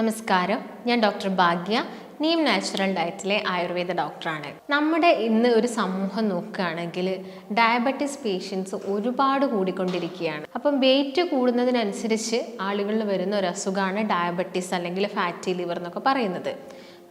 നമസ്കാരം. ഞാൻ ഡോക്ടർ ഭാഗ്യ നീം നാച്ചുറൽ ഡയറ്റിലെ ആയുർവേദ ഡോക്ടറാണ്. നമ്മുടെ ഇന്ന് ഒരു സമൂഹം നോക്കുകയാണെങ്കിൽ ഡയബറ്റിസ് പേഷ്യൻസ് ഒരുപാട് കൂടിക്കൊണ്ടിരിക്കുകയാണ്. അപ്പം വെയിറ്റ് കൂടുന്നതിനനുസരിച്ച് ആളുകളിൽ വരുന്ന ഒരു അസുഖമാണ് ഡയബറ്റിസ് അല്ലെങ്കിൽ ഫാറ്റി ലിവർ എന്നൊക്കെ പറയുന്നത്.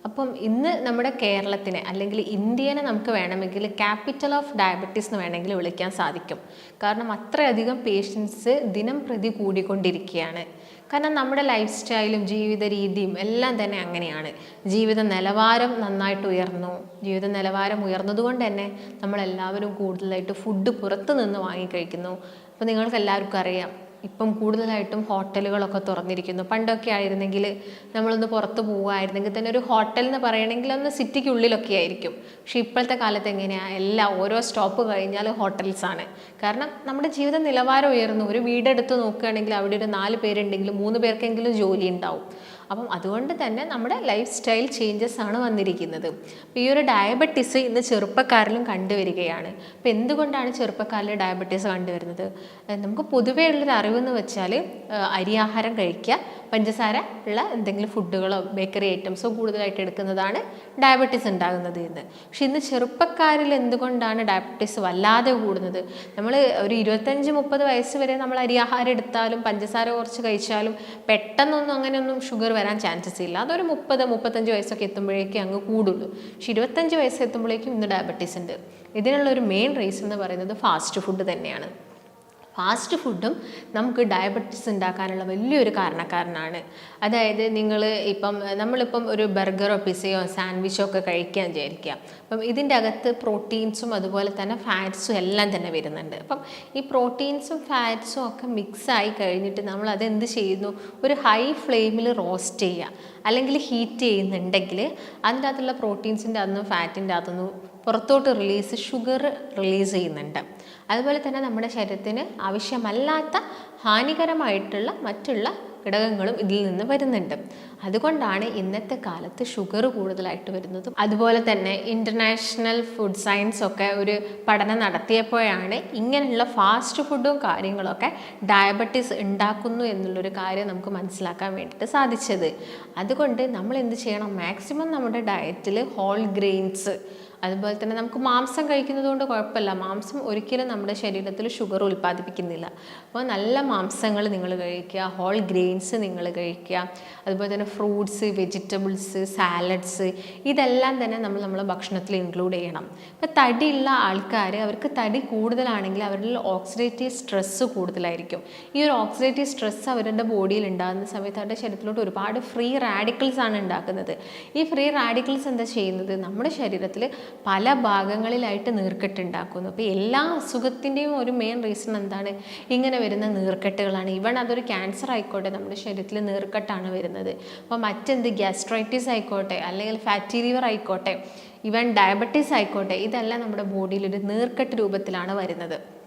അപ്പം ഇന്ന് നമ്മുടെ കേരളത്തിനെ അല്ലെങ്കിൽ ഇന്ത്യനെ നമുക്ക് വേണമെങ്കിൽ ക്യാപിറ്റൽ ഓഫ് ഡയബറ്റീസ് എന്ന് വേണമെങ്കിൽ വിളിക്കാൻ സാധിക്കും. കാരണം അത്രയധികം പേഷ്യൻസ് ദിനം പ്രതി കൂടിക്കൊണ്ടിരിക്കുകയാണ്. കാരണം നമ്മുടെ ലൈഫ് സ്റ്റൈലും ജീവിത രീതിയും എല്ലാം തന്നെ അങ്ങനെയാണ്. ജീവിത നിലവാരം നന്നായിട്ട് ഉയർന്നു. ജീവിത നിലവാരം ഉയർന്നതുകൊണ്ട് തന്നെ നമ്മളെല്ലാവരും കൂടുതലായിട്ട് ഫുഡ് പുറത്ത് നിന്ന് വാങ്ങിക്കഴിക്കുന്നു അപ്പോൾ നിങ്ങൾക്ക് എല്ലാവർക്കും അറിയാം ഇപ്പം കൂടുതലായിട്ടും ഹോട്ടലുകളൊക്കെ തുറന്നിരിക്കുന്നു. പണ്ടൊക്കെ ആയിരുന്നെങ്കിൽ നമ്മളൊന്ന് പുറത്ത് പോവുമായിരുന്നെങ്കിൽ തന്നെ ഒരു ഹോട്ടൽ എന്ന് പറയണമെങ്കിൽ ഒന്ന് സിറ്റിക്കുള്ളിലൊക്കെ ആയിരിക്കും. പക്ഷേ ഇപ്പോഴത്തെ കാലത്ത് എങ്ങനെയാണ് എല്ലാം ഓരോ സ്റ്റോപ്പ് കഴിഞ്ഞാൽ ഹോട്ടൽസാണ് കാരണം നമ്മുടെ ജീവിത നിലവാരം ഉയർന്നു. ഒരു വീടെടുത്ത് നോക്കുകയാണെങ്കിൽ അവിടെ ഒരു നാല് പേരുണ്ടെങ്കിൽ മൂന്ന് പേർക്കെങ്കിലും ജോലി ഉണ്ടാവും. അപ്പം അതുകൊണ്ട് തന്നെ നമ്മുടെ ലൈഫ് സ്റ്റൈൽ ചേഞ്ചസ് ആണ് വന്നിരിക്കുന്നത്. ഈ ഒരു ഡയബറ്റീസ് ഇന്ന് ചെറുപ്പക്കാരിലും കണ്ടുവരികയാണ്. അപ്പോൾ എന്തുകൊണ്ടാണ് ചെറുപ്പക്കാരിൽ ഡയബറ്റീസ് കണ്ടുവരുന്നത്? നമുക്ക് പൊതുവേ ഉള്ളൊരു അറിവെന്ന് വെച്ചാൽ അരിയാഹാരം കഴിക്കുക പഞ്ചസാര ഉള്ള എന്തെങ്കിലും ഫുഡുകളോ ബേക്കറി ഐറ്റംസോ കൂടുതലായിട്ട് എടുക്കുന്നതാണ് ഡയബറ്റീസ് ഉണ്ടാകുന്നത് എന്ന് പക്ഷെ ഇന്ന് ചെറുപ്പക്കാരിൽ എന്തുകൊണ്ടാണ് ഡയബറ്റീസ് വല്ലാതെ കൂടുന്നത്? നമ്മൾ ഒരു ഇരുപത്തഞ്ച് മുപ്പത് വയസ്സ് വരെ നമ്മൾ അരിയാഹാരം എടുത്താലും പഞ്ചസാര കുറച്ച് കഴിച്ചാലും പെട്ടെന്നൊന്നും അങ്ങനെയൊന്നും ഷുഗർ വരാൻ ചാൻസസ് ഇല്ല. അതൊരു മുപ്പത് മുപ്പത്തഞ്ച് വയസ്സൊക്കെ എത്തുമ്പോഴേക്കും അങ്ങ് കൂടുള്ളൂ. പക്ഷെ ഇരുപത്തഞ്ച് വയസ്സ് എത്തുമ്പോഴേക്കും ഇന്ന് ഡയബറ്റീസ് ഉണ്ട്. ഇതിനുള്ള ഒരു മെയിൻ റീസൺ എന്ന് പറയുന്നത് ഫാസ്റ്റ് ഫുഡ് തന്നെയാണ്. ഫാസ്റ്റ് ഫുഡും നമുക്ക് ഡയബറ്റിസ് ഉണ്ടാക്കാനുള്ള വലിയൊരു കാരണക്കാരനാണ്. അതായത് നിങ്ങൾ ഇപ്പം നമ്മളിപ്പം ഒരു ബർഗറോ പിസയോ സാൻഡ്വിച്ചോ ഒക്കെ കഴിക്കാൻ വിചാരിക്കുക. അപ്പം ഇതിന്റെ അകത്ത് പ്രോട്ടീൻസും അതുപോലെ തന്നെ ഫാറ്റ്സും എല്ലാം തന്നെ വരുന്നുണ്ട്. അപ്പം ഈ പ്രോട്ടീൻസും ഫാറ്റ്സും ഒക്കെ മിക്സായി കഴിഞ്ഞിട്ട് നമ്മൾ അതെന്ത് ചെയ്യുന്നു? ഒരു ഹൈ ഫ്ലെയിമിൽ റോസ്റ്റ് ചെയ്യുക. അല്ലെങ്കിൽ ഹീറ്റ് ചെയ്യുന്നുണ്ടെങ്കിൽ അതിന്റെ അകത്തുള്ള പ്രോട്ടീൻസിന്റെ അകത്തുനിന്നും ഫാറ്റിന്റെ അകത്തുനിന്നും പുറത്തോട്ട് റിലീസ് ഷുഗർ റിലീസ് ചെയ്യുന്നുണ്ട്. അതുപോലെ തന്നെ നമ്മുടെ ശരീരത്തിന് ആവശ്യമല്ലാത്ത ഹാനികരമായിട്ടുള്ള മറ്റുള്ള ഘടകങ്ങളും ഇതിൽ നിന്ന് വരുന്നുണ്ട്. അതുകൊണ്ടാണ് ഇന്നത്തെ കാലത്ത് ഷുഗർ കൂടുതലായിട്ട് വരുന്നതും. അതുപോലെ തന്നെ ഇന്റർനാഷണൽ ഫുഡ് സയൻസ് ഒക്കെ ഒരു പഠനം നടത്തിയപ്പോഴാണ് ഇങ്ങനെയുള്ള ഫാസ്റ്റ് ഫുഡും കാര്യങ്ങളൊക്കെ ഡയബറ്റീസ് ഉണ്ടാക്കുന്നു എന്നുള്ളൊരു കാര്യം നമുക്ക് മനസ്സിലാക്കാൻ വേണ്ടിയിട്ട് സാധിച്ചത്. അതുകൊണ്ട് നമ്മൾ എന്ത് ചെയ്യണം? മാക്സിമം നമ്മുടെ ഡയറ്റിൽ ഹോൾ ഗ്രെയിൻസ് അതുപോലെ തന്നെ നമുക്ക് മാംസം കഴിക്കുന്നത് കൊണ്ട് കുഴപ്പമില്ല. മാംസം ഒരിക്കലും നമ്മുടെ ശരീരത്തിൽ ഷുഗർ ഉൽപ്പാദിപ്പിക്കുന്നില്ല. അപ്പോൾ നല്ല മാംസങ്ങൾ നിങ്ങൾ കഴിക്കുക ഹോൾ ഗ്രെയിൻസ് നിങ്ങൾ കഴിക്കുക. അതുപോലെ തന്നെ ഫ്രൂട്ട്സ് വെജിറ്റബിൾസ് സാലഡ്സ് ഇതെല്ലാം തന്നെ നമ്മൾ നമ്മളെ ഭക്ഷണത്തിൽ ഇൻക്ലൂഡ് ചെയ്യണം. ഇപ്പോൾ തടിയുള്ള ആൾക്കാർ അവർക്ക് തടി കൂടുതലാണെങ്കിൽ അവരിൽ ഓക്സിഡേറ്റീവ് സ്ട്രെസ്സ് കൂടുതലായിരിക്കും. ഈ ഒരു ഓക്സിഡേറ്റീവ് സ്ട്രെസ്സ് അവരുടെ ബോഡിയിൽ ഉണ്ടാകുന്ന സമയത്ത് അവരുടെ ശരീരത്തിലോട്ട് ഒരുപാട് ഫ്രീ റാഡിക്കൽസ് ആണ് ഉണ്ടാക്കുന്നത്. ഈ ഫ്രീ റാഡിക്കൽസ് എന്താ ചെയ്യുന്നത്? നമ്മുടെ ശരീരത്തിൽ പല ഭാഗങ്ങളിലായിട്ട് നീർക്കെട്ടുണ്ടാക്കുന്നു. അപ്പോൾ എല്ലാ അസുഖത്തിന്റെയും ഒരു മെയിൻ റീസൺ എന്താണ്? ഇങ്ങനെ വരുന്ന നീർക്കെട്ടുകളാണ്. ഇവൺ അതൊരു ക്യാൻസർ ആയിക്കോട്ടെ നമ്മുടെ ശരീരത്തിൽ നീർക്കെട്ടാണ് വരുന്നത്. അപ്പോൾ മറ്റെന്ത്? ഗ്യാസ്ട്രൈറ്റിസ് ആയിക്കോട്ടെ അല്ലെങ്കിൽ ഫാറ്റി ലിവർ ആയിക്കോട്ടെ ഇവൻ ഡയബറ്റീസ് ആയിക്കോട്ടെ ഇതെല്ലാം നമ്മുടെ ബോഡിയിൽ ഒരു നീർക്കെട്ട് രൂപത്തിലാണ് വരുന്നത്.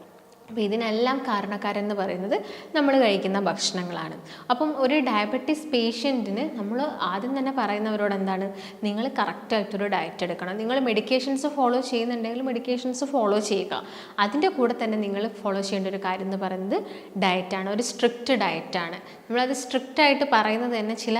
അപ്പോൾ ഇതിനെല്ലാം കാരണക്കാരെന്ന് പറയുന്നത് നമ്മൾ കഴിക്കുന്ന ഭക്ഷണങ്ങളാണ്. അപ്പം ഒരു ഡയബറ്റിസ് പേഷ്യന്റിന് നമ്മൾ ആദ്യം തന്നെ പറയുന്നവരോട് എന്താണ്? നിങ്ങൾ കറക്റ്റായിട്ടൊരു ഡയറ്റ് എടുക്കണം. നിങ്ങൾ മെഡിക്കേഷൻസ് ഫോളോ ചെയ്യുന്നുണ്ടെങ്കിൽ മെഡിക്കേഷൻസ് ഫോളോ ചെയ്യുക. അതിന്റെ കൂടെ തന്നെ നിങ്ങൾ ഫോളോ ചെയ്യേണ്ട ഒരു കാര്യം എന്ന് പറയുന്നത് ഡയറ്റാണ് ഒരു സ്ട്രിക്റ്റ് ഡയറ്റാണ് നമ്മളത് സ്ട്രിക്റ്റായിട്ട് പറയുന്നത് തന്നെ ചില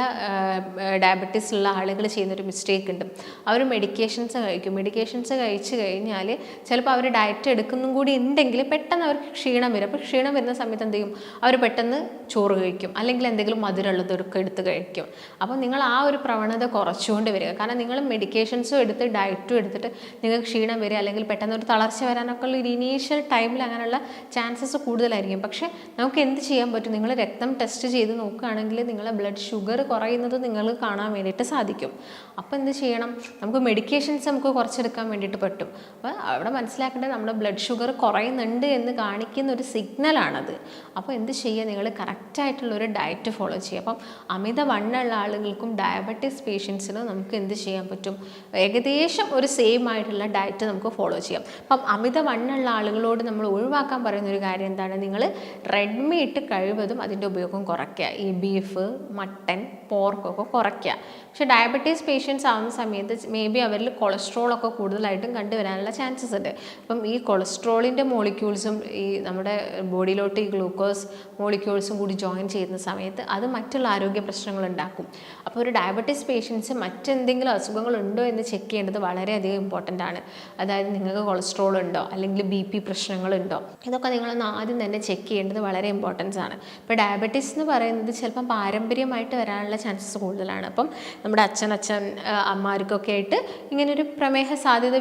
ഡയബറ്റീസ് ഉള്ള ആളുകൾ ചെയ്യുന്നൊരു മിസ്റ്റേക്ക് ഉണ്ട്. അവർ മെഡിക്കേഷൻസ് കഴിക്കും. മെഡിക്കേഷൻസ് കഴിച്ച് കഴിഞ്ഞാൽ ചിലപ്പോൾ അവർ ഡയറ്റ് എടുക്കുന്നതും കൂടി ഉണ്ടെങ്കിൽ പെട്ടെന്ന് അവർക്ക് ക്ഷീണം വരും. അപ്പോൾ ക്ഷീണം വരുന്ന സമയത്ത് എന്ത് ചെയ്യും? അവർ പെട്ടെന്ന് ചോറ് കഴിക്കും. അല്ലെങ്കിൽ എന്തെങ്കിലും മധുരമുള്ളതൊക്കെ എടുത്ത് കഴിക്കും. അപ്പോൾ നിങ്ങൾ ആ ഒരു പ്രവണത കുറച്ചുകൊണ്ട് വരിക. കാരണം നിങ്ങൾ മെഡിക്കേഷൻസും എടുത്ത് ഡയറ്റും എടുത്തിട്ട് നിങ്ങൾക്ക് ക്ഷീണം വരിക. അല്ലെങ്കിൽ പെട്ടെന്ന് ഒരു തളർച്ച വരാനൊക്കെ ഉള്ള ഒരു ഇനീഷ്യൽ ടൈമിൽ അങ്ങനെയുള്ള ചാൻസസ് കൂടുതലായിരിക്കും. പക്ഷേ നമുക്ക് എന്ത് ചെയ്യാൻ പറ്റും? നിങ്ങൾ രക്തം ടെസ്റ്റ് ചെയ്ത് നോക്കുകയാണെങ്കിൽ നിങ്ങളെ ബ്ലഡ് ഷുഗർ കുറയുന്നത് നിങ്ങൾ കാണാൻ വേണ്ടിയിട്ട് സാധിക്കും. അപ്പോൾ എന്ത് ചെയ്യണം? നമുക്ക് മെഡിക്കേഷൻസ് നമുക്ക് കുറച്ചെടുക്കാൻ വേണ്ടിയിട്ട് പറ്റും. അപ്പോൾ അവിടെ മനസ്സിലാക്കേണ്ടത് നമ്മുടെ ബ്ലഡ് ഷുഗർ കുറയുന്നുണ്ട് എന്ന് കാണിക്കുന്ന ഒരു സിഗ്നലാണത്. അപ്പോൾ എന്ത് ചെയ്യുക നിങ്ങൾ കറക്റ്റായിട്ടുള്ളൊരു ഡയറ്റ് ഫോളോ ചെയ്യുക. അപ്പം അമിത വണ്ണുള്ള ആളുകൾക്കും ഡയബറ്റീസ് പേഷ്യൻസിനും നമുക്ക് എന്ത് ചെയ്യാൻ പറ്റും? ഏകദേശം ഒരു സെയിം ആയിട്ടുള്ള ഡയറ്റ് നമുക്ക് ഫോളോ ചെയ്യാം. അപ്പം അമിത വണ്ണുള്ള ആളുകളോട് നമ്മൾ ഒഴിവാക്കാൻ പറയുന്ന ഒരു കാര്യം എന്താണ്? നിങ്ങൾ റെഡ് മീറ്റ് കഴിവതും അതിന്റെ ഉപയോഗം കുറയ്ക്കുക. ഈ ബീഫ് മട്ടൻ പോർക്കൊക്കെ കുറയ്ക്കുക. പക്ഷേ ഡയബറ്റീസ് പേഷ്യൻസ് ആവുന്ന സമയത്ത് മേ ബി അവരിൽ കൊളസ്ട്രോളൊക്കെ കൂടുതലായിട്ടും കണ്ടുവരാനുള്ള ചാൻസസ് ഉണ്ട്. അപ്പം ഈ കൊളസ്ട്രോളിന്റെ മോളിക്യൂൾസും നമ്മുടെ ബോഡിയിലോട്ട് ഈ ഗ്ലൂക്കോസ് മോളിക്യൂൾസും കൂടി ജോയിൻ ചെയ്യുന്ന സമയത്ത് അത് മറ്റുള്ള ആരോഗ്യ പ്രശ്നങ്ങൾ ഉണ്ടാക്കും. അപ്പോൾ ഒരു ഡയബറ്റീസ് പേഷ്യൻസ് മറ്റെന്തെങ്കിലും അസുഖങ്ങളുണ്ടോ എന്ന് ചെക്ക് ചെയ്യേണ്ടത് വളരെയധികം ഇമ്പോർട്ടന്റ് ആണ്. അതായത് നിങ്ങൾക്ക് കൊളസ്ട്രോൾ ഉണ്ടോ? അല്ലെങ്കിൽ ബി പി പ്രശ്നങ്ങളുണ്ടോ ഇതൊക്കെ നിങ്ങളൊന്ന് ആദ്യം തന്നെ ചെക്ക് ചെയ്യേണ്ടത് വളരെ ഇമ്പോർട്ടൻസ് ആണ്. ഇപ്പോൾ ഡയബറ്റീസ് എന്ന് പറയുന്നത് ചിലപ്പം പാരമ്പര്യമായിട്ട് വരാനുള്ള ചാൻസസ് കൂടുതലാണ്. അപ്പം നമ്മുടെ അച്ഛൻ അച്ഛൻ അമ്മമാർക്കൊക്കെ ആയിട്ട് ഇങ്ങനൊരു പ്രമേഹ സാധ്യത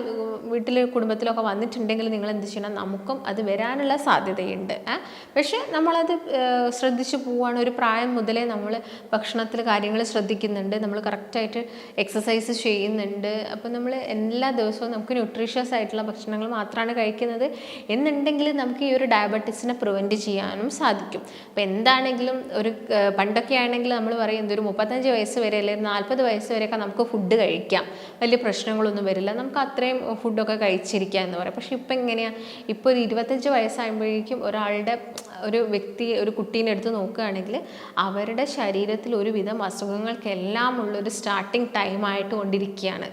വീട്ടിൽ കുടുംബത്തിലൊക്കെ വന്നിട്ടുണ്ടെങ്കിൽ നിങ്ങൾ എന്ത് ചെയ്യണം? നമുക്കും അത് വരാനുള്ള സാധ്യതയുണ്ട്. പക്ഷെ നമ്മളത് ശ്രദ്ധിച്ചു പോവുകയാണ് ഒരു പ്രായം മുതലേ നമ്മൾ ഭക്ഷണത്തിൽ കാര്യങ്ങൾ ശ്രദ്ധിക്കുന്നുണ്ട്. നമ്മൾ കറക്റ്റായിട്ട് എക്സസൈസ് ചെയ്യുന്നുണ്ട്. അപ്പോൾ നമ്മൾ എല്ലാ ദിവസവും നമുക്ക് ന്യൂട്രീഷ്യസ് ആയിട്ടുള്ള ഭക്ഷണങ്ങൾ മാത്രമാണ് കഴിക്കുന്നത്. എന്നുണ്ടെങ്കിൽ നമുക്ക് ഈ ഒരു ഡയബറ്റീസിനെ പ്രിവെന്റ് ചെയ്യാനും സാധിക്കും. അപ്പോൾ എന്താണെങ്കിലും ഒരു പണ്ടൊക്കെ ആണെങ്കിൽ നമ്മൾ പറയും ഒരു മുപ്പത്തഞ്ച് വയസ്സ് വരെ അല്ലെങ്കിൽ നാൽപ്പത് വയസ്സ് വരെയൊക്കെ നമുക്ക് ഫുഡ് കഴിക്കാം. വലിയ പ്രശ്നങ്ങളൊന്നും വരില്ല. നമുക്ക് അത്രയും ഫുഡൊക്കെ കഴിച്ചിരിക്കാം എന്ന് പറയാം. പക്ഷേ ഇപ്പം എങ്ങനെയാണ് ഇപ്പോൾ ഒരു ഇരുപത്തഞ്ച് വയസ്സാകുമ്പോഴേക്കും ഒരാളുടെ ഒരു വ്യക്തി ഒരു കുട്ടീനെ എടുത്ത് നോക്കുകയാണെങ്കിൽ അവരുടെ ശരീരത്തിൽ ഒരുവിധം അസുഖങ്ങൾക്കെല്ലാം ഉള്ളൊരു സ്റ്റാർട്ടിങ് ടൈമായിട്ട് കൊണ്ടിരിക്കുകയാണ്.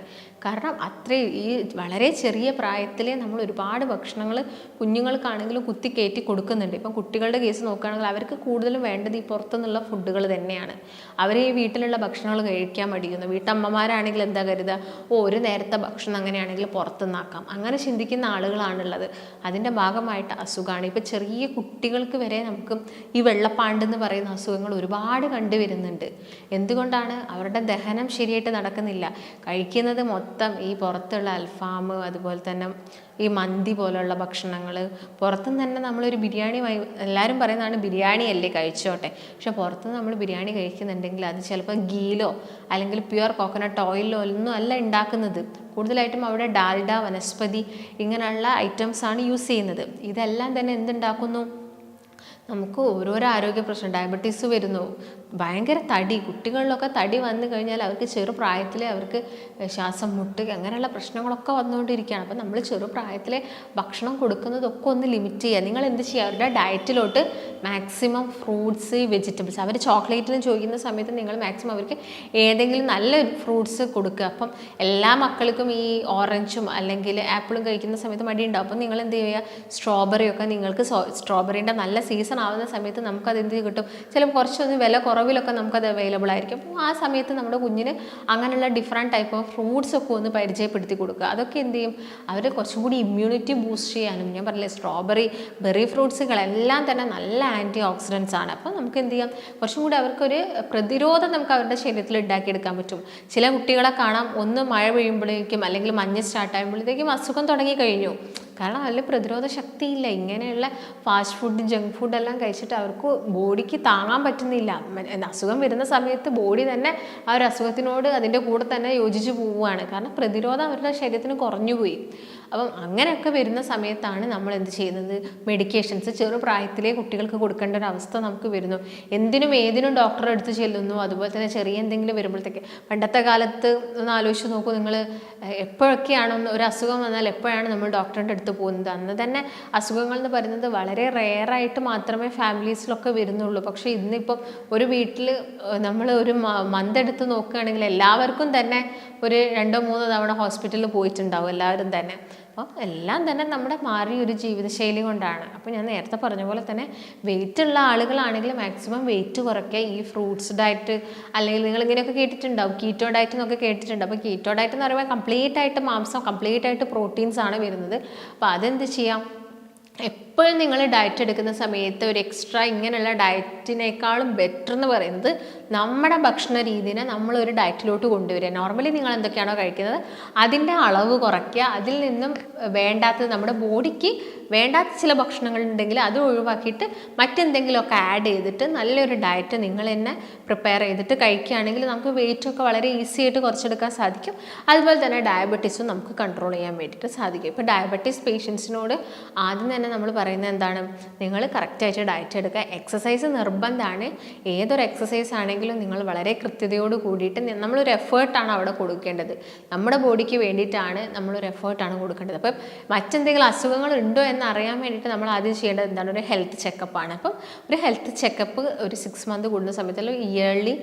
കാരണം അത്രയും ഈ വളരെ ചെറിയ പ്രായത്തിലേ നമ്മൾ ഒരുപാട് ഭക്ഷണങ്ങൾ കുഞ്ഞുങ്ങൾക്കാണെങ്കിലും കുത്തി കയറ്റി കൊടുക്കുന്നുണ്ട്. ഇപ്പം കുട്ടികളുടെ കേസ് നോക്കുകയാണെങ്കിൽ അവർക്ക് കൂടുതലും വേണ്ടത് ഈ പുറത്തുനിന്നുള്ള ഫുഡുകൾ തന്നെയാണ്. അവർ ഈ വീട്ടിലുള്ള ഭക്ഷണങ്ങൾ കഴിക്കാൻ മടിയുന്നു വീട്ടമ്മമാരാണെങ്കിൽ എന്താ കരുതുക? ഓ ഒരു നേരത്തെ ഭക്ഷണം അങ്ങനെയാണെങ്കിൽ പുറത്തുനിന്നാക്കാം. അങ്ങനെ ചിന്തിക്കുന്ന ആളുകളാണുള്ളത്. അതിന്റെ ഭാഗമായിട്ട് അസുഖമാണ്. ഇപ്പം ചെറിയ കുട്ടികൾക്ക് വരെ നമുക്ക് ഈ വെള്ളപ്പാണ്ട് എന്ന് പറയുന്ന അസുഖങ്ങൾ ഒരുപാട് കണ്ടുവരുന്നുണ്ട്. എന്തുകൊണ്ടാണ്? അവരുടെ ദഹനം ശരിയായിട്ട് നടക്കുന്നില്ല. കഴിക്കുന്നത് മൊത്തം ഈ പുറത്തുള്ള അൽഫാം അതുപോലെ തന്നെ ഈ മന്തി പോലുള്ള ഭക്ഷണങ്ങൾ പുറത്തുനിന്ന് തന്നെ നമ്മളൊരു ബിരിയാണി എല്ലാവരും പറയുന്നതാണ് ബിരിയാണി അല്ലേ കഴിച്ചോട്ടെ. പക്ഷെ പുറത്തുനിന്ന് നമ്മൾ ബിരിയാണി കഴിക്കുന്നുണ്ടെങ്കിൽ അത് ചിലപ്പോൾ ഗീലോ അല്ലെങ്കിൽ പ്യുവർ കോക്കനട്ട് ഓയിലോ ഒന്നും അല്ല ഉണ്ടാക്കുന്നത് കൂടുതലായിട്ടും അവിടെ ഡാൽഡ വനസ്പതി ഇങ്ങനെയുള്ള ഐറ്റംസ് ആണ് യൂസ് ചെയ്യുന്നത്. ഇതെല്ലാം തന്നെ എന്തുണ്ടാക്കുന്നു? നമുക്ക് ഓരോരോ ആരോഗ്യ പ്രശ്നം. ഡയബറ്റീസ് വരുന്നു. ഭയങ്കര തടി. കുട്ടികളിലൊക്കെ തടി വന്നു കഴിഞ്ഞാൽ അവർക്ക് ചെറുപ്രായത്തിലെ അവർക്ക് ശ്വാസം മുട്ട് അങ്ങനെയുള്ള പ്രശ്നങ്ങളൊക്കെ വന്നുകൊണ്ടിരിക്കുകയാണ്. അപ്പം നമ്മൾ ചെറുപ്രായത്തിലെ ഭക്ഷണം കൊടുക്കുന്നതൊക്കെ ഒന്ന് ലിമിറ്റ് ചെയ്യുക. നിങ്ങൾ എന്ത് ചെയ്യുക? അവരുടെ ഡയറ്റിലോട്ട് മാക്സിമം ഫ്രൂട്ട്സ് വെജിറ്റബിൾസ്. അവർ ചോക്ലേറ്റിന് ചോദിക്കുന്ന സമയത്ത് നിങ്ങൾ മാക്സിമം അവർക്ക് ഏതെങ്കിലും നല്ല ഫ്രൂട്ട്സ് കൊടുക്കുക. അപ്പം എല്ലാ മക്കൾക്കും ഈ ഓറഞ്ചും അല്ലെങ്കിൽ ആപ്പിളും കഴിക്കുന്ന സമയത്ത് മടിയുണ്ടാവും. അപ്പം നിങ്ങൾ എന്ത് ചെയ്യുക? സ്ട്രോബെറി ഒക്കെ നിങ്ങൾക്ക് സ്ട്രോബെറിന്റെ നല്ല സീസൺ ആവുന്ന സമയത്ത് നമുക്കത് എന്ത് കിട്ടും? ചിലപ്പോൾ കുറച്ചൊന്ന് വില കുറവിലൊക്കെ നമുക്കത് അവൈലബിൾ ആയിരിക്കും. അപ്പോൾ ആ സമയത്ത് നമ്മുടെ കുഞ്ഞിന് അങ്ങനെയുള്ള ഡിഫറെന്റ് ടൈപ്പ് ഓഫ് ഫ്രൂട്ട്സ് ഒക്കെ ഒന്ന് പരിചയപ്പെടുത്തി കൊടുക്കുക. അതൊക്കെ എന്ത് ചെയ്യും? അവർ കുറച്ചും കൂടി ഇമ്മ്യൂണിറ്റി ബൂസ്റ്റ് ചെയ്യാനും ഞാൻ പറഞ്ഞില്ലേ സ്ട്രോബെറി ബെറി ഫ്രൂട്ട്സുകളെല്ലാം തന്നെ നല്ല ആന്റി ഓക്സിഡൻസ് ആണ്. അപ്പോൾ നമുക്ക് എന്ത് ചെയ്യാം? കുറച്ചും കൂടി അവർക്കൊരു പ്രതിരോധം നമുക്ക് അവരുടെ ശരീരത്തിൽ ഉണ്ടാക്കിയെടുക്കാൻ പറ്റും. ചില കുട്ടികളെ കാണാം ഒന്ന് മഴ പെയ്യുമ്പോഴേക്കും അല്ലെങ്കിൽ മഞ്ഞ് സ്റ്റാർട്ട് ആകുമ്പോഴത്തേക്കും അസുഖം തുടങ്ങി കഴിഞ്ഞു കാരണം അതിൽ പ്രതിരോധ ശക്തിയില്ല. ഇങ്ങനെയുള്ള ഫാസ്റ്റ് ഫുഡ് ജങ്ക് ഫുഡ് എല്ലാം കഴിച്ചിട്ട് അവർക്ക് ബോഡിക്ക് താങ്ങാൻ പറ്റുന്നില്ല. അസുഖം വരുന്ന സമയത്ത് ബോഡി തന്നെ ആ ഒരു അസുഖത്തിനോട് അതിന്റെ കൂടെ തന്നെ യോജിച്ച് പോവുകയാണ്. കാരണം പ്രതിരോധം അവരുടെ ശരീരത്തിന് കുറഞ്ഞുപോയി അപ്പം അങ്ങനെയൊക്കെ വരുന്ന സമയത്താണ് നമ്മൾ എന്ത് ചെയ്യുന്നത്? മെഡിക്കേഷൻസ് ചെറുപ്രായത്തിലെ കുട്ടികൾക്ക് കൊടുക്കേണ്ട ഒരു അവസ്ഥ നമുക്ക് വരുന്നു. എന്തിനും ഏതിനും ഡോക്ടറെ അടുത്ത് ചെല്ലുന്നു. അതുപോലെ തന്നെ ചെറിയ എന്തെങ്കിലും വരുമ്പോഴത്തേക്ക് പണ്ടത്തെ കാലത്ത് ഒന്ന് ആലോചിച്ച് നോക്കൂ. നിങ്ങൾ എപ്പോഴൊക്കെയാണ് ഒരു അസുഖം വന്നാൽ എപ്പോഴാണ് നമ്മൾ ഡോക്ടറിന്റെ അടുത്ത് പോകുന്നത്? അന്ന് തന്നെ അസുഖങ്ങൾ എന്ന് പറയുന്നത് വളരെ റെയറായിട്ട് മാത്രമേ ഫാമിലീസിലൊക്കെ വരുന്നുള്ളൂ. പക്ഷേ ഇന്നിപ്പം ഒരു വീട്ടിൽ നമ്മൾ ഒരു മന്ത് എടുത്ത് നോക്കുകയാണെങ്കിൽ എല്ലാവർക്കും തന്നെ ഒരു രണ്ടോ മൂന്നോ തവണ ഹോസ്പിറ്റലിൽ പോയിട്ടുണ്ടാവും എല്ലാവരും തന്നെ. അപ്പം എല്ലാം തന്നെ നമ്മുടെ മാറിയ ഒരു ജീവിതശൈലി കൊണ്ടാണ്. അപ്പോൾ ഞാൻ നേരത്തെ പറഞ്ഞ പോലെ തന്നെ വെയിറ്റ് ഉള്ള ആളുകളാണെങ്കിൽ മാക്സിമം വെയിറ്റ് കുറയ്ക്കുക. ഈ ഫ്രൂട്ട്സ് ഡയറ്റ് അല്ലെങ്കിൽ നിങ്ങൾ ഇങ്ങനെയൊക്കെ കേട്ടിട്ടുണ്ടാവും. കീറ്റോ ഡയറ്റ് എന്നൊക്കെ കേട്ടിട്ടുണ്ട്. അപ്പോൾ കീറ്റോ ഡയറ്റ് എന്ന് പറയുമ്പോൾ കംപ്ലീറ്റ് ആയിട്ട് മാംസം കംപ്ലീറ്റ് ആയിട്ട് പ്രോട്ടീൻസ് ആണ് വരുന്നത്. അപ്പോൾ അതെന്ത് ചെയ്യാം? എപ്പോഴും നിങ്ങൾ ഡയറ്റ് എടുക്കുന്ന സമയത്ത് ഒരു എക്സ്ട്രാ ഇങ്ങനെയുള്ള ഡയറ്റിനേക്കാളും ബെറ്റർ എന്ന് പറയുന്നത് നമ്മുടെ ഭക്ഷണ രീതിനെ നമ്മൾ ഒരു ഡയറ്റിലോട്ട് കൊണ്ടുവരിക. നോർമലി നിങ്ങൾ എന്തൊക്കെയാണോ കഴിക്കുന്നത്? അതിന്റെ അളവ് കുറയ്ക്കുക. അതിൽ നിന്നും വേണ്ടാത്തത് നമ്മുടെ ബോഡിക്ക് വേണ്ടാത്ത ചില ഭക്ഷണങ്ങൾ ഉണ്ടെങ്കിൽ അത് ഒഴിവാക്കിയിട്ട് മറ്റെന്തെങ്കിലുമൊക്കെ ആഡ് ചെയ്തിട്ട് നല്ലൊരു ഡയറ്റ് നിങ്ങൾ തന്നെ പ്രിപ്പയർ ചെയ്തിട്ട് കഴിക്കുകയാണെങ്കിൽ നമുക്ക് വെയിറ്റൊക്കെ വളരെ ഈസി ആയിട്ട് കുറച്ചെടുക്കാൻ സാധിക്കും. അതുപോലെ തന്നെ ഡയബറ്റീസും നമുക്ക് കൺട്രോൾ ചെയ്യാൻ വേണ്ടിയിട്ട് സാധിക്കും. ഇപ്പോൾ ഡയബറ്റീസ് പേഷ്യൻസിനോട് ആദ്യം തന്നെ നമ്മൾ പറയുന്നത് എന്താണ്? നിങ്ങൾ കറക്റ്റായിട്ട് ഡയറ്റ് എടുക്കുക. എക്സസൈസ് നിർബന്ധമാണ്. ഏതൊരു എക്സസൈസ് ആണെങ്കിലും നിങ്ങൾ വളരെ കൃത്യതയോട് കൂടിയിട്ട് നമ്മളൊരു എഫേർട്ടാണ് അവിടെ കൊടുക്കേണ്ടത്. നമ്മുടെ ബോഡിക്ക് വേണ്ടിയിട്ടാണ് നമ്മളൊരു എഫേർട്ടാണ് കൊടുക്കേണ്ടത്. അപ്പം മറ്റെന്തെങ്കിലും അസുഖങ്ങൾ ഉണ്ടോ എന്ന് അറിയാൻ വേണ്ടിയിട്ട് നമ്മൾ ആദ്യം ചെയ്യേണ്ടത് എന്താണ്? ഒരു ഹെൽത്ത് ചെക്കപ്പാണ് അപ്പം ഒരു ഹെൽത്ത് ചെക്കപ്പ് ഒരു സിക്സ് മന്ത് കൂടുന്ന സമയത്ത് അല്ലെങ്കിൽ ഇയർലി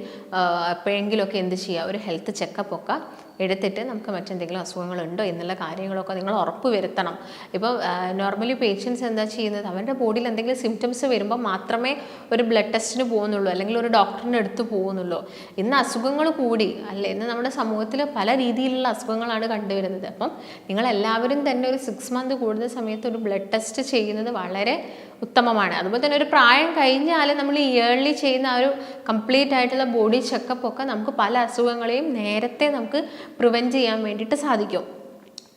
എപ്പോഴെങ്കിലുമൊക്കെ എന്ത് ചെയ്യുക? ഒരു ഹെൽത്ത് ചെക്കപ്പ് ഒക്കെ എടുത്തിട്ട് നമുക്ക് മറ്റെന്തെങ്കിലും അസുഖങ്ങളുണ്ടോ എന്നുള്ള കാര്യങ്ങളൊക്കെ നിങ്ങൾ ഉറപ്പ് വരുത്തണം. ഇപ്പോൾ നോർമലി പേഷ്യൻസ് എന്താ ചെയ്യുന്നത്? അവരുടെ ബോഡിയിൽ എന്തെങ്കിലും സിംറ്റംസ് വരുമ്പോൾ മാത്രമേ ഒരു ബ്ലഡ് ടെസ്റ്റിന് പോകുന്നുള്ളൂ അല്ലെങ്കിൽ ഒരു ഡോക്ടറിന്റെ അടുത്ത് പോകുന്നുള്ളൂ. ഇന്ന് അസുഖങ്ങൾ കൂടി അല്ലേ ഇന്ന് നമ്മുടെ സമൂഹത്തിൽ പല രീതിയിലുള്ള അസുഖങ്ങളാണ് കണ്ടുവരുന്നത്. അപ്പം നിങ്ങളെല്ലാവരും തന്നെ ഒരു സിക്സ് മന്ത് കൂടുന്ന സമയത്ത് ഒരു ബ്ലഡ് ടെസ്റ്റ് ചെയ്യുന്നത് വളരെ ഉത്തമമാണ്. അതുപോലെ തന്നെ ഒരു പ്രായം കഴിഞ്ഞാൽ നമ്മൾ ഇയർലി ചെയ്യുന്ന ആ ഒരു കംപ്ലീറ്റ് ആയിട്ടുള്ള ബോഡി ചെക്കപ്പ് ഒക്കെ നമുക്ക് പല അസുഖങ്ങളെയും നേരത്തെ നമുക്ക് പ്രിവെന്റ് ചെയ്യാൻ വേണ്ടിയിട്ട് സാധിക്കും.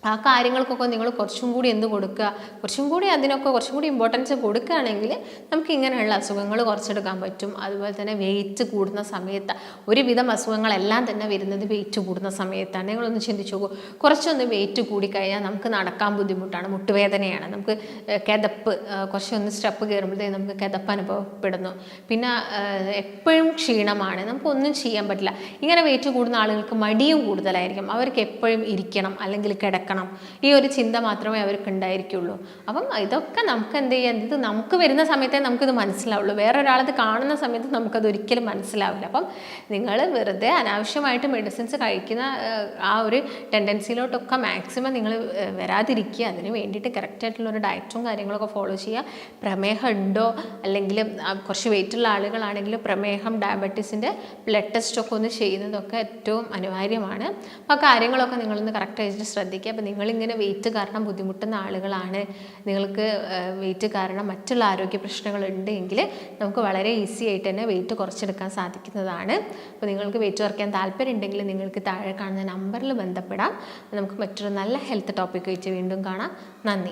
ആ കാര്യങ്ങൾക്കൊക്കെ നിങ്ങൾ കുറച്ചും കൂടി എന്ത് കൊടുക്കുക കുറച്ചും കൂടി അതിനൊക്കെ കുറച്ചും കൂടി ഇമ്പോർട്ടൻസ് കൊടുക്കുകയാണെങ്കിൽ നമുക്ക് ഇങ്ങനെയുള്ള അസുഖങ്ങൾ കുറച്ചെടുക്കാൻ പറ്റും. അതുപോലെ തന്നെ വെയിറ്റ് കൂടുന്ന സമയത്ത് ഒരുവിധം അസുഖങ്ങളെല്ലാം തന്നെ വരുന്നത് വെയിറ്റ് കൂടുന്ന സമയത്താണ്. നിങ്ങളൊന്ന് ചിന്തിച്ചു നോക്കൂ. കുറച്ചൊന്ന് വെയിറ്റ് കൂടിക്കഴിഞ്ഞാൽ നമുക്ക് നടക്കാൻ ബുദ്ധിമുട്ടാണ് മുട്ടുവേദനയാണ്. നമുക്ക് കിതപ്പ് കുറച്ചൊന്ന് സ്റ്റെപ്പ് കയറുമ്പോഴത്തേക്ക് നമുക്ക് കിതപ്പ് അനുഭവപ്പെടുന്നു. പിന്നെ എപ്പോഴും ക്ഷീണമാണ്. നമുക്കൊന്നും ചെയ്യാൻ പറ്റില്ല. ഇങ്ങനെ വെയിറ്റ് കൂടുന്ന ആളുകൾക്ക് മടിയും കൂടുതലായിരിക്കും. അവർക്ക് എപ്പോഴും ഇരിക്കണം അല്ലെങ്കിൽ കിടക്കണം. ഈ ഒരു ചിന്ത മാത്രമേ അവർക്ക് ഉണ്ടായിരിക്കുള്ളൂ. അപ്പം ഇതൊക്കെ നമുക്ക് എന്ത് ചെയ്യാം? ഇത് നമുക്ക് വരുന്ന സമയത്തേ നമുക്കിത് മനസ്സിലാവുള്ളൂ. വേറെ ഒരാളത് കാണുന്ന സമയത്ത് നമുക്കത് ഒരിക്കലും മനസ്സിലാവില്ല. അപ്പം നിങ്ങൾ വെറുതെ അനാവശ്യമായിട്ട് മെഡിസിൻസ് കഴിക്കുന്ന ആ ഒരു ടെൻഡൻസിയിലോട്ടൊക്കെ മാക്സിമം നിങ്ങൾ വരാതിരിക്കുക. അതിന് വേണ്ടിയിട്ട് കറക്റ്റായിട്ടുള്ള ഒരു ഡയറ്റും കാര്യങ്ങളൊക്കെ ഫോളോ ചെയ്യുക. പ്രമേഹം ഉണ്ടോ? അല്ലെങ്കിൽ കുറച്ച് വെയിറ്റുള്ള ആളുകളാണെങ്കിൽ പ്രമേഹം ഡയബറ്റീസിന്റെ ബ്ലഡ് ടെസ്റ്റൊക്കെ ഒന്ന് ചെയ്യുന്നതൊക്കെ ഏറ്റവും അനിവാര്യമാണ്. അപ്പോൾ ആ കാര്യങ്ങളൊക്കെ നിങ്ങളൊന്ന് കറക്റ്റായിട്ട് ശ്രദ്ധിക്കുക. അപ്പോൾ നിങ്ങളിങ്ങനെ വെയിറ്റ് കാരണം ബുദ്ധിമുട്ടുന്ന ആളുകളാണ്. നിങ്ങൾക്ക് വെയിറ്റ് കാരണം മറ്റുള്ള ആരോഗ്യ പ്രശ്നങ്ങൾ ഉണ്ടെങ്കിൽ നമുക്ക് വളരെ ഈസി ആയിട്ട് തന്നെ വെയിറ്റ് കുറച്ചെടുക്കാൻ സാധിക്കുന്നതാണ്. അപ്പോൾ നിങ്ങൾക്ക് വെയിറ്റ് കുറയ്ക്കാൻ താല്പര്യം ഉണ്ടെങ്കിൽ നിങ്ങൾക്ക് താഴെ കാണുന്ന നമ്പറിൽ ബന്ധപ്പെടാം. നമുക്ക് മറ്റൊരു നല്ല ഹെൽത്ത് ടോപ്പിക്ക് വെച്ച് വീണ്ടും കാണാം. നന്ദി.